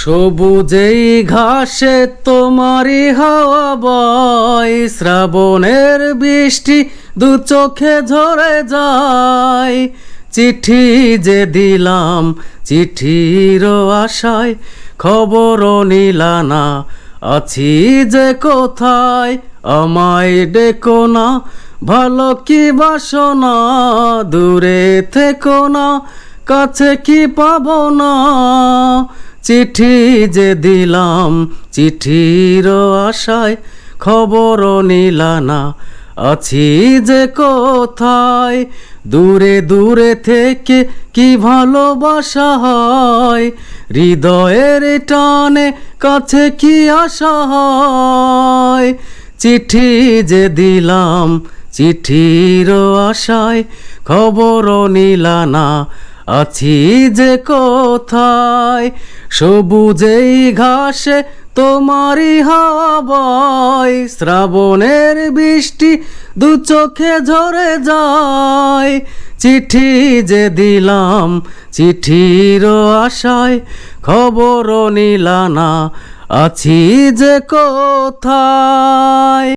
সবুজেই ঘাসে তোমারই হাওয়া বয়। শ্রাবণের বৃষ্টি দু চোখে ঝরে যায়। চিঠি যে দিলাম চিঠির আশায় খবর নিলানা। আছি যে কোথায়, আমায় ডেকো না। ভালো কি বাসনা, দূরে থেকো না, কাছে কি পাবো না। চিঠি যে দিলাম, চিঠির আশায় খবর নিলানা আছি যে কোথায়, দূরে দূরে থেকে কি ভালোবাসা হয়? হৃদয়ের টানে কাছে কি আশা হয়? চিঠি যে দিলাম, চিঠির আশায় খবর নিলানা আছি যে কোথায়? সবুজেই ঘাসে তোমারই হাওয়ায়। শ্রাবণের বৃষ্টি দু চোখে ঝরে যায়। চিঠি যে দিলাম, চিঠির আশায় খবর নিলানা, আছি যে কোথায়?